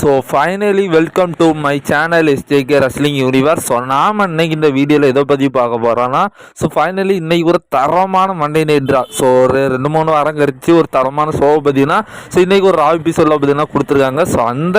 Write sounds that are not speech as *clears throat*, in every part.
So finally welcome to my channel SJK wrestling universe so நாம் இன்னைக்கு இந்த வீடியோவில் எதை பற்றி பார்க்க போகிறோன்னா ஸோ ஃபைனலி இன்னைக்கு ஒரு தரமான மண்டே நைட்ரா ஸோ ஒரு ரெண்டு மூணு வாரம் கழிச்சு ஒரு தரமான ஷோவை பார்த்தீங்கன்னா ஸோ இன்றைக்கி ஒரு ராவ் எபிசோடில் பார்த்தீங்கன்னா கொடுத்துருக்காங்க. ஸோ அந்த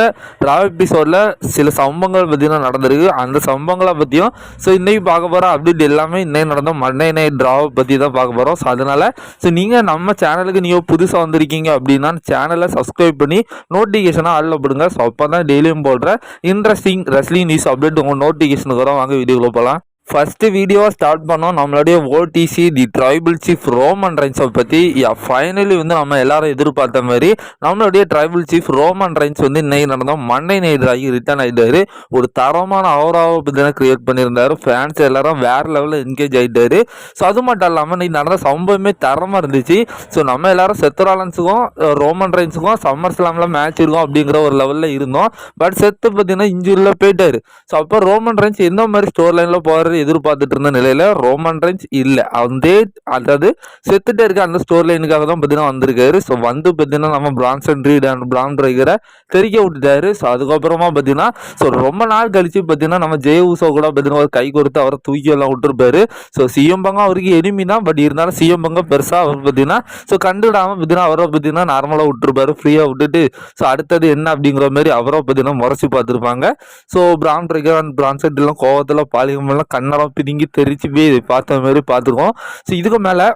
ராவ் எபிசோடில் சில சம்பவங்கள் பார்த்தீங்கன்னா நடந்திருக்கு. அந்த சம்பவங்களை பற்றியும் ஸோ இன்றைக்கி பார்க்க போகிற அப்டேட் எல்லாமே இன்னைக்கு நடந்த மண்டே நைட் ட்ராவை பற்றி தான் பார்க்க போகிறோம் ஸோ அதனால் ஸோ நீங்கள் நம்ம சேனலுக்கு நீங்கள் புதுசாக வந்திருக்கீங்க அப்படின்னா சேனலை சப்ஸ்கிரைப் பண்ணி நோட்டிஃபிகேஷனாக ஆளில் போடுங்க. ஸோ அப்போ தான் டெய்லியும் போடுற இன்ட்ரெஸ்டிங் ரெஸ்லிங் நியூஸ் அப்டேட் உங்கள் நோட்டிஃபிகேஷனுக்கு வரும் வாங்க வீடியோக்குள்ள போகலாம் ஃபஸ்ட்டு வீடியோவை ஸ்டார்ட் பண்ணோம். நம்மளுடைய OTC the tribal chief Roman ரைன்ஸை பற்றி ஃபைனலி வந்து நம்ம எல்லாரும் எதிர்பார்த்த மாதிரி நம்மளுடைய ட்ரைபிள் சீஃப் ரோமன் ரைன்ஸ் வந்து இன்னைக்கு நடந்த மண்டே நைட் ஆகி ரிட்டர்ன் ஆகிட்டாரு ஒரு தரமான அவராவை பார்த்தீங்கன்னா கிரியேட் பண்ணியிருந்தாரு. ஃபேன்ஸ் எல்லாரும் வேறு லெவலில் என்கேஜ் ஆகிட்டாரு ஸோ அது மட்டும் இல்லாமல் இன்னைக்கு நடந்த சம்பவமே தரமாக இருந்துச்சு. ஸோ நம்ம எல்லாரும் செத்துராலன்ஸுக்கும் ரோமன் ரைன்ஸுக்கும் சம்மர் ஸ்லாமில் மேட்ச் இருக்கும் அப்படிங்கிற ஒரு லெவலில் இருந்தோம். பட் செத்து பார்த்தீங்கன்னா இன்ஜூரியில் போயிட்டாரு. ஸோ அப்போ ரோமன் ரைன்ஸ் எந்த மாதிரி ஸ்டோர் லைனில் போகிறது எதிர்பார்த்துட்டு இருந்த நிலையில் ரோமன் ரேஞ்ச் இல்லை. அதே அதாவது செத்துட்டே இருக்க அந்த ஸ்டோர் லைனுக்காக தான் பார்த்தீங்கன்னா வந்திருக்காரு. ஸோ வந்து பார்த்தீங்கன்னா நம்ம பிரான்சன் ரீட் அண்ட் பிரான் ரைகரை தெரிக்க விட்டுட்டாரு. ஸோ அதுக்கப்புறமா பார்த்தீங்கன்னா ஸோ ரொம்ப நாள் கழிச்சு பார்த்தீங்கன்னா நம்ம ஜெய ஊசோ கூட பார்த்தீங்கன்னா ஒரு கை கொடுத்து அவரை தூக்கி எல்லாம் விட்டுருப்பாரு. ஸோ சிஎம் பங்கா அவருக்கு எனிமி தான். பட் இருந்தாலும் சிஎம் பங்கா பெருசாக அவர் பார்த்தீங்கன்னா ஸோ கண்டுடாமல் பார்த்தீங்கன்னா அவரை பார்த்தீங்கன்னா நார்மலாக விட்டுருப்பாரு. ஃப்ரீயாக விட்டுட்டு ஸோ அடுத்தது என்ன அப்படிங்கிற மாதிரி அவரை பார்த்தீங்கன்னா முறைச்சி பார்த்துருப்பாங்க. ஸோ பிரான் ரைகர் அண்ட் பிரான்செட் எல்லாம் கோவத்தில் பாலிகமெல்லாம் கண்ணெல்லாம் பிதுங்கி தெரிச்சு போய் பார்த்த மாதிரி பார்த்துருக்கோம். ஸோ இதுக்கு மேலே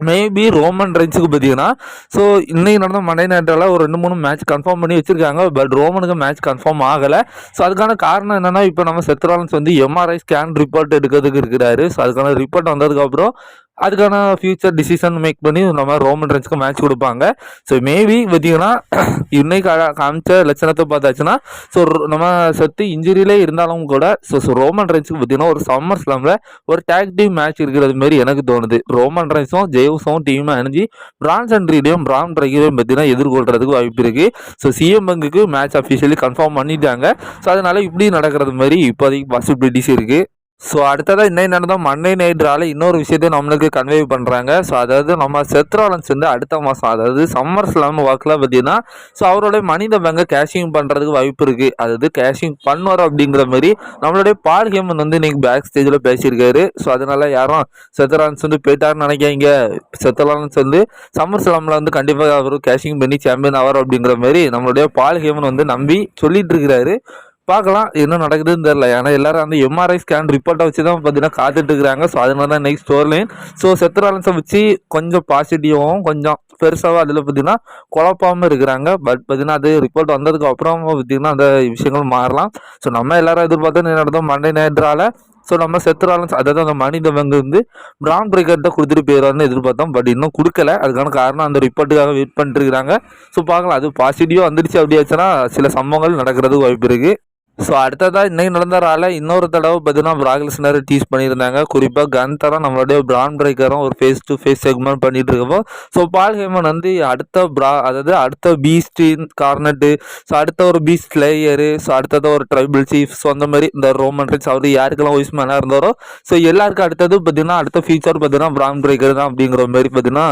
மேபி ரோமன் ரைன்ஸுக்கு பார்த்தீங்கன்னா ஸோ இன்னைக்கு நடந்த மண்டே நைட்டால் ஒரு ரெண்டு மூணு மேட்ச் கன்ஃபார்ம் பண்ணி வச்சிருக்காங்க. பட் ரோமனுக்கு மேட்ச் கன்ஃபார்ம் ஆகலை. ஸோ அதுக்கான காரணம் என்னென்னா இப்போ நம்ம செத்ராலன்ஸ் வந்து எம்ஆர்ஐ ஸ்கேன் ரிப்போர்ட் எடுக்கிறதுக்கு இருக்கிறாரு. ஸோ அதுக்கான ரிப்போர்ட் வந்ததுக்கப்புறம் அதுக்கான ஃபியூச்சர் டிசிஷன் மேக் பண்ணி நம்ம ரோமன் ரன்ஸ்க்கு மேட்ச் கொடுப்பாங்க. ஸோ மேபி பார்த்தீங்கன்னா *clears throat* இன்னைக்கு காமிச்ச லட்சணத்தை பார்த்தாச்சுன்னா ஸோ நம்ம சத்து இன்ஜுரியிலே இருந்தாலும் கூட ஸோ ஸோ ரோமன் ரன்ஸுக்கு பார்த்தீங்கன்னா ஒரு சம்மர் ஸ்லாமில் ஒரு டேக் டீம் மேட்ச் இருக்கிறது மாதிரி எனக்கு தோணுது. ரோமன் ரன்ஸும் ஜெய்ஸும் டீமும் அணிஞ்சு பிரான்ஸ் அண்ட் ரீடையும் பிரான் ரைகரையும் பார்த்தீங்கன்னா எதிர்கொள்றதுக்கு வாய்ப்பு இருக்குது ஸோ சிஎம் பங்குக்கு மேட்ச் அஃபிஷியலி கன்ஃபார்ம் பண்ணிட்டாங்க. ஸோ அதனால் இப்படி நடக்கிறது மாதிரி இப்போதைக்கு பாசிபிலிட்டிஸ் இருக்குது ஸோ அடுத்ததாக இன்னைக்கு நடந்த மண்டே நைட்ரால இன்னொரு விஷயத்தை நம்மளுக்கு கன்வே பண்ணுறாங்க ஸோ அதாவது நம்ம செத்ராலன்ஸ் வந்து அடுத்த மாதம் அதாவது சம்மர் ஸ்லாம் ஒர்க்கில் பார்த்தீங்கன்னா ஸோ அவருடைய மனித பேங்கை கேஷிங் பண்ணுறதுக்கு வாய்ப்பு இருக்குது அதாவது கேஷிங் பண்ணுவார் அப்படிங்கிற மாதிரி நம்மளுடைய பால் ஹேமன் வந்து இன்றைக்கி பேக் ஸ்டேஜில் பேசியிருக்காரு. ஸோ அதனால யாரும் செத்ராலன்ஸ் வந்து போயிட்டாருன்னு நினைக்காங்க செத்ராலன்ஸ் வந்து சம்மர் ஸ்லாமில் வந்து கண்டிப்பாக அவர் கேஷிங் பண்ணி சாம்பியன் ஆவார் அப்படிங்கிற மாதிரி நம்மளுடைய பால் ஹேமன் வந்து நம்பி சொல்லிட்டு இருக்கிறாரு. பார்க்கலாம் என்ன நடக்குதுன்னு தெரில ஏன்னா எல்லாரும் அந்த எம்ஆர்ஐ ஸ்கேன் ரிப்போர்ட்டை வச்சு தான் பார்த்தீங்கன்னா காத்துட்டு இருக்கிறாங்க ஸோ அதனால தான் நெக்ஸ்ட் ஸ்டோர் லைன் ஸோ செத்துராலன்ஸை வச்சு கொஞ்சம் பாசிட்டிவாகவும் கொஞ்சம் பெருசாகவும் அதில் பார்த்தீங்கன்னா குழப்பாமல் இருக்கிறாங்க. பட் பார்த்தீங்கன்னா அது ரிப்போர்ட் வந்ததுக்கு அப்புறம் பார்த்தீங்கன்னா அந்த விஷயங்கள் மாறலாம். ஸோ நம்ம எல்லாரும் எதிர்பார்த்தா என்ன நடந்தோம் மண்டே நேரத்தால ஸோ நம்ம செத்துராலன்ஸ் அதாவது அந்த மனித வங்கு வந்து பிரான் பிரேக்கர்ட்ட கொடுத்துட்டு போயிடுவார்னு எதிர்பார்த்தோம். பட் இன்னும் கொடுக்கல. அதுக்கான காரணம் அந்த ரிப்போர்ட்டுக்காக வெயிட் பண்ணிட்டு இருக்கிறாங்க. ஸோ பார்க்கலாம். அது பாசிட்டிவாக வந்துடுச்சு அப்படியாச்சுன்னா சில சம்பவங்கள் நடக்கிறதுக்கு வாய்ப்பு இருக்குது ஸோ அடுத்ததாக இன்னைக்கு நடந்ததால இன்னொரு தடவை பார்த்தீங்கன்னா பிராக்லிஸ்னர் டீஸ் பண்ணியிருந்தாங்க. குறிப்பாக கந்தரம் நம்மளுடைய பிரான் பிரேக்கரும் ஒரு ஃபேஸ் டு ஃபேஸ் செக்மெண்ட் பண்ணிட்டு இருக்கப்போ ஸோ பால் ஹேமன் வந்து அடுத்த பிரா அதாவது அடுத்த பீஸ்டின் கார்னட்டு ஸோ அடுத்த ஒரு பீஸ்ட் லேயரு ஸோ அடுத்தது ஒரு ட்ரைபிள் சீஃப் ஸோ அந்த மாதிரி இந்த ரோமன் ரைட்ஸ் அவர் யாருக்கெல்லாம் வாய்ஸ் மேனாக இருந்தாரோ ஸோ எல்லாருக்கும் அடுத்தது பார்த்தீங்கன்னா அடுத்த ஃபியூச்சர் பார்த்தீங்கன்னா பிரான் பிரேக்கர் தான் அப்படிங்கிற மாதிரி பார்த்தீங்கன்னா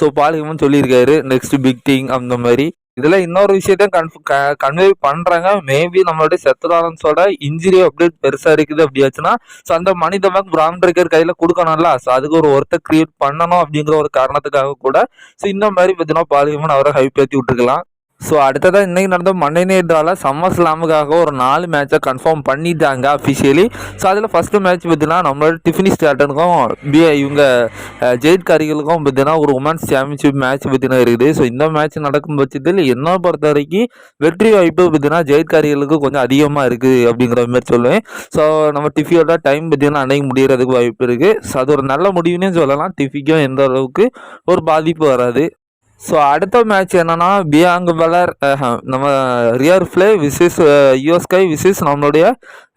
ஸோ பால் ஹேமன் சொல்லியிருக்காரு நெக்ஸ்ட் பிக் திங் அந்த மாதிரி. இதுல இன்னொரு விஷயத்த கன்வே பண்றாங்க. மேபி நம்மளுடைய செத்துராலன்ஸோட இன்ஜுரி அப்டேட் பெருசா இருக்குது அப்படியாச்சுன்னா ஸோ அந்த மனித பேங்க் பிரான் பிரேக்கர் கையில கொடுக்கணும்ல. ஸோ அதுக்கு ஒரு ஒருத்தர் கிரியேட் பண்ணணும் அப்படிங்கிற ஒரு காரணத்துக்காக கூட ஸோ இந்த மாதிரி பார்த்தீங்கன்னா பாலிமன் அவரை ஹைப் ஏற்றி விட்டுருக்கலாம். ஸோ அடுத்ததாக இன்றைக்கி நடந்த மண்டே நைட்ரால சம்மர் ஸ்லாமுக்காக ஒரு நாலு மேட்சை கன்ஃபார்ம் பண்ணிட்டாங்க அஃபிஷியலி ஸோ அதில் ஃபஸ்ட்டு மேட்ச் பார்த்தீங்கன்னா நம்மளோட டிஃபினி ஸ்டார்டனுக்கும் பி இவங்க அஹ், ஜெயிட் பார்த்தீங்கன்னா ஒரு உமன்ஸ் சாம்பியன்ஷிப் மேட்ச் பார்த்தீங்கன்னா இருக்குது. ஸோ இந்த மேட்ச் நடக்கும் பட்சத்தில் என்ன பொறுத்த வரைக்கும் வெற்றி வாய்ப்பு பார்த்தீங்கன்னா ஜெயிட் கரிகளுக்கு கொஞ்சம் அதிகமாக இருக்குது அப்படிங்கிற மாதிரி சொல்லுவேன். ஸோ நம்ம டிஃபியோட டைம் பார்த்தீங்கன்னா அன்னைக்கு முடிகிறதுக்கு வாய்ப்பு இருக்குது ஸோ அது ஒரு நல்ல முடிவுன்னே சொல்லலாம். டிஃபிக்கும் எந்த அளவுக்கு ஒரு பாதிப்பு வராது. ஸோ அடுத்த மேட்ச் என்னன்னா பியாங் பலர் நம்ம ரியர் ஃப்ளே விசிஸ் யூஎஸ்கை விசிஸ் நம்மளுடைய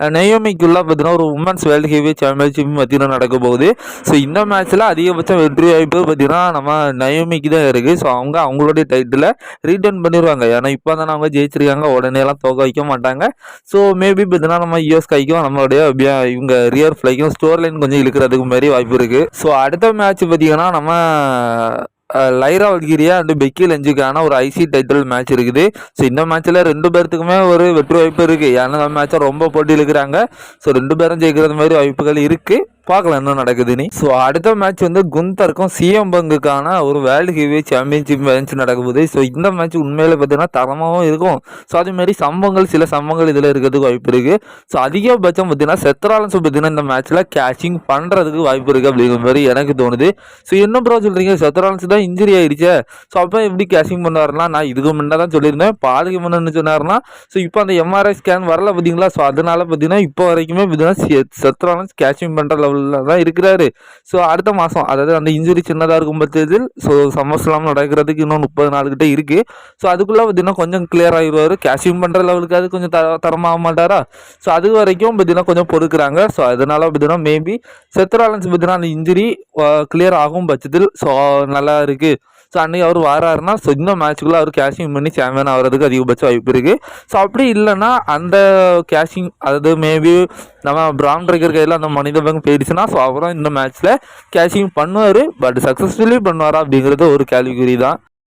நெய்யமிக்குள்ளே பார்த்தீங்கன்னா ஒரு உமன்ஸ் வேர்ல்டு ஹெவி சாம்பியன்ஷிப் பார்த்தீங்கன்னா நடக்க போகுது. ஸோ இந்த மேட்ச்சில் அதிகபட்சம் வெற்றி வாய்ப்பு பார்த்தீங்கன்னா நம்ம நயோமிக்கு தான் இருக்குது ஸோ அவங்க அவங்களுடைய டைட்டில் ரீட்டர்ன் பண்ணிடுவாங்க ஏன்னா இப்போ தான் அவங்க ஜெயிச்சிருக்காங்க. உடனேலாம் எல்லாம் தோக்க வைக்க மாட்டாங்க. ஸோ மேபி பார்த்தீங்கன்னா நம்ம யூஎஸ்கைக்கும் நம்மளுடைய பியா- இவங்க ரியர் ஃப்ளைக்கும் ஸ்டோர் லைன் கொஞ்சம் இழுக்கிறதுக்கு மாதிரி வாய்ப்பு இருக்குது ஸோ அடுத்த மேட்ச் பார்த்தீங்கன்னா நம்ம லைரா வல்கிரியா அண்ட் பெக்கி லஞ்சுக்கான ஒரு ஐசி டைட்டில் மேட்ச் இருக்குது. ஸோ இந்த மேட்ச்சில் ரெண்டு பேர்த்துக்குமே ஒரு வெற்றி வாய்ப்பு இருக்குது ஏன்னா அந்த மேட்சை ரொம்ப போட்டியில் இருக்கிறாங்க. ஸோ ரெண்டு பேரும் ஜெயிக்கிறது மாதிரி வாய்ப்புகள் இருக்குது பார்க்கலாம் என்ன நடக்குதுன்னு. ஸோ அடுத்த மேட்ச் வந்து குந்தருக்கும் சிஎம் பங்குக்கான ஒரு வேர்ல்டு ஹெவி சாம்பியன்ஷிப் மேட்ச் நடக்குது ஸோ இந்த மேட்ச் உண்மையில பார்த்தீங்கன்னா தரமாகவும் இருக்கும். ஸோ அதேமாரி சம்பவங்கள் சில சம்பவங்கள் இதில் இருக்கிறதுக்கு வாய்ப்பு இருக்குது ஸோ அதிகபட்சம் பார்த்தீங்கன்னா செத்ராலன்ஸ் பார்த்தீங்கன்னா இந்த மேட்ச்சில் கேட்சிங் பண்ணுறதுக்கு வாய்ப்பு இருக்குது அப்படிங்கிற மாதிரி எனக்கு தோணுது. ஸோ என்ன ப்ரோ சொல்கிறீங்க செத்ராலன்ஸ் தான் இன்ஜுரி ஆயிடுச்சு. ஸோ அப்போ எப்படி கேஷிங் பண்ணுவார்னா நான் இதுக்கு முன்னே தான் சொல்லியிருந்தேன். பாதுகா பண்ணணும்னு சொன்னார்னா ஸோ இப்போ அந்த எம்ஆர்ஐ ஸ்கேன் வரல பார்த்தீங்களா? ஸோ அதனால பார்த்தீங்கன்னா இப்போ வரைக்குமே பார்த்தீங்கன்னா செத்ராலன்ஸ் கேஷிங் பண்ணுற லெவலில் தான் இருக்கிறாரு. ஸோ அடுத்த மாதம் அதாவது அந்த இன்ஜுரி சின்னதாக இருக்கும் பட்சத்தில் ஸோ சம்மர்ஸ்லாம் நடக்கிறதுக்கு இன்னும் முப்பது நாள் இருக்குது ஸோ அதுக்குள்ளே பார்த்தீங்கன்னா கொஞ்சம் கிளியர் ஆகிடுவார் கேஷியும் பண்ணுற லெவலுக்கு அது கொஞ்சம் த தரமாக மாட்டாரா? ஸோ அது வரைக்கும் பார்த்தீங்கன்னா கொஞ்சம் பொறுக்கிறாங்க. ஸோ அதனால பார்த்தீங்கன்னா மேபி செத்ராலன்ஸ் பார்த்தீங்கன்னா அந்த இன்ஜுரி கிளியர் ஆகும் பட்சத்தில் ஸோ நல்லா இருக்குது ஸோ அன்றைக்கி அவர் வராருன்னா ஸோ இந்த மேட்ச்சுக்குள்ளே அவர் கேஷிங் பண்ணி சாம்பியன் ஆகிறதுக்கு அதிகபட்ச வாய்ப்பு இருக்குது ஸோ அப்படி இல்லைன்னா அந்த கேஷிங் அதாவது மேபி நம்ம பிரான் ட்ரைக்கர் கையில் அந்த மனித பேங்க் போயிடுச்சுன்னா ஸோ அவரும் இந்த மேட்ச்சில் கேஷிங் பண்ணுவார். பட் சக்ஸஸ்ஃபுல்லி பண்ணுவாரா அப்படிங்கிறது ஒரு கேள்விக்குறி தான்.